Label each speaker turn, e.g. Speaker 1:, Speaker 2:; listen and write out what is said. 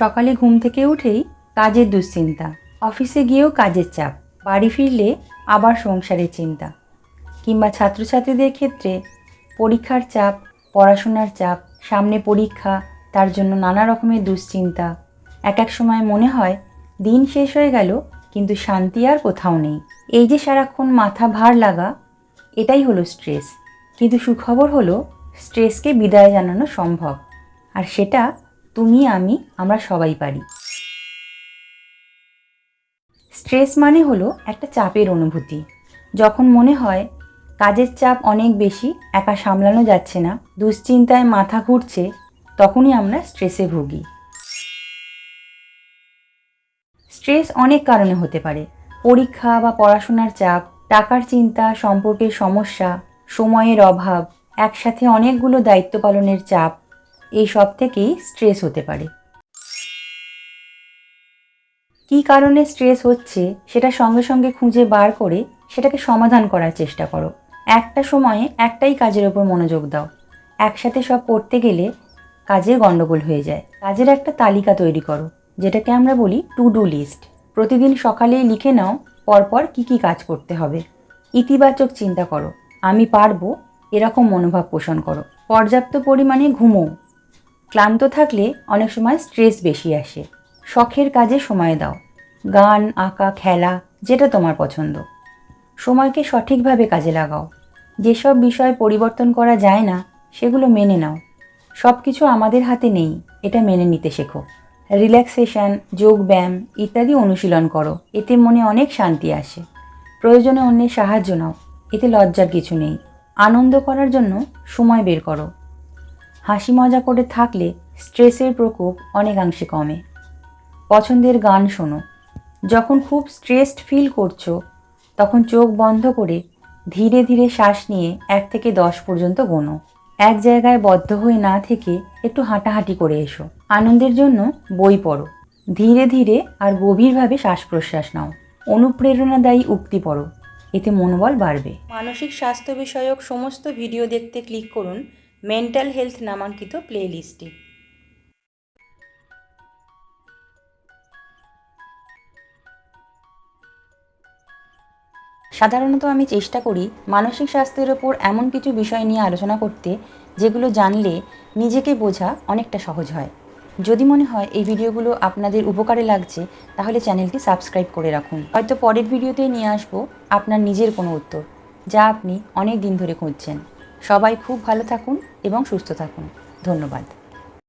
Speaker 1: সকালে ঘুম থেকে উঠেই কাজের দুশ্চিন্তা, অফিসে গিয়েও কাজের চাপ, বাড়ি ফিরলে আবার সংসারের চিন্তা কিংবা ছাত্রছাত্রীদের ক্ষেত্রে পরীক্ষার চাপ, পড়াশোনার চাপ, সামনে পরীক্ষা, তার জন্য নানা রকমের দুশ্চিন্তা। এক এক সময় মনে হয় দিন শেষ হয়ে গেল, কিন্তু শান্তি আর কোথাও নেই। এই যে সারাক্ষণ মাথা ভার লাগা, এটাই হলো স্ট্রেস। কিন্তু সুখবর হলো, স্ট্রেসকে বিদায় জানানো সম্ভব। আর সেটা তুমি, আমি, আমরা সবাই পারি। স্ট্রেস মানে হলো একটা চাপের অনুভূতি। যখন মনে হয় কাজের চাপ অনেক বেশি, একা সামলানো যাচ্ছে না, দুশ্চিন্তায় মাথা ঘুরছে, তখনই আমরা স্ট্রেসে ভুগি। স্ট্রেস অনেক কারণে হতে পারে। পরীক্ষা বা পড়াশোনার চাপ, টাকার চিন্তা, সম্পর্কের সমস্যা, সময়ের অভাব, একসাথে অনেকগুলো দায়িত্ব পালনের চাপ এই সব থেকেই স্ট্রেস হতে পারে। কি কারণে স্ট্রেস হচ্ছে সেটা সঙ্গে সঙ্গে খুঁজে বার করে সেটাকে সমাধান করার চেষ্টা করো। একটা সময়ে একটাই কাজের ওপর মনোযোগ দাও। একসাথে সব করতে গেলে কাজে গণ্ডগোল হয়ে যায়। কাজের একটা তালিকা তৈরি করো, যেটাকে আমরা বলি টু ডু লিস্ট প্রতিদিন সকালেই লিখে নাও পরপর কি কি কাজ করতে হবে। ইতিবাচক চিন্তা করো, আমি পারব এরকম মনোভাব পোষণ করো। পর্যাপ্ত পরিমাণে ঘুমো। ক্লান্ত থাকলে অনেক সময় স্ট্রেস বেশি আসে। শখের কাজে সময় দাও। গান, আঁকা, খেলা, যেটা তোমার পছন্দ। সময়কে সঠিকভাবে কাজে লাগাও। যেসব বিষয় পরিবর্তন করা যায় না, সেগুলো মেনে নাও। সব কিছু আমাদের হাতে নেই, এটা মেনে নিতে শেখো। রিল্যাক্সেশন যোগব্যায়াম ইত্যাদি অনুশীলন করো। এতে মনে অনেক শান্তি আসে। প্রয়োজনে অন্যের সাহায্য নাও। এতে লজ্জার কিছু নেই। আনন্দ করার জন্য সময় বের করো। হাসি মজা করে থাকলে স্ট্রেসের প্রকোপ অনেকাংশে কমে। পছন্দের গান শোনো। যখন খুব স্ট্রেসড ফিল করছ, তখন চোখ বন্ধ করে ধীরে ধীরে শ্বাস নিয়ে এক থেকে দশ পর্যন্ত গোনো। এক জায়গায় বদ্ধ হয়ে না থেকে একটু হাঁটাহাঁটি করে এসো। আনন্দের জন্য বই পড়ো। ধীরে ধীরে আর গভীরভাবে শ্বাস প্রশ্বাস নাও। অনুপ্রেরণাদায়ী উক্তি পড়ো। এতে মনোবল বাড়বে। মানসিক স্বাস্থ্য বিষয়ক সমস্ত ভিডিও দেখতে ক্লিক করুন। মেন্টাল হেলথ নামাঙ্কিত প্লে লিস্টে সাধারণত আমি চেষ্টা করি মানসিক স্বাস্থ্যের ওপর এমন কিছু বিষয় নিয়ে আলোচনা করতে, যেগুলো জানলে নিজেকে বোঝা অনেকটা সহজ হয়। যদি মনে হয় এই ভিডিওগুলো আপনাদের উপকারে লাগছে, তাহলে চ্যানেলটি সাবস্ক্রাইব করে রাখুন। হয়তো পরের ভিডিওতে নিয়ে আসব আপনার নিজের কোনো উত্তর, যা আপনি অনেক দিন ধরে খুঁজছেন। সবাই খুব ভালো থাকুন এবং সুস্থ থাকুন। ধন্যবাদ।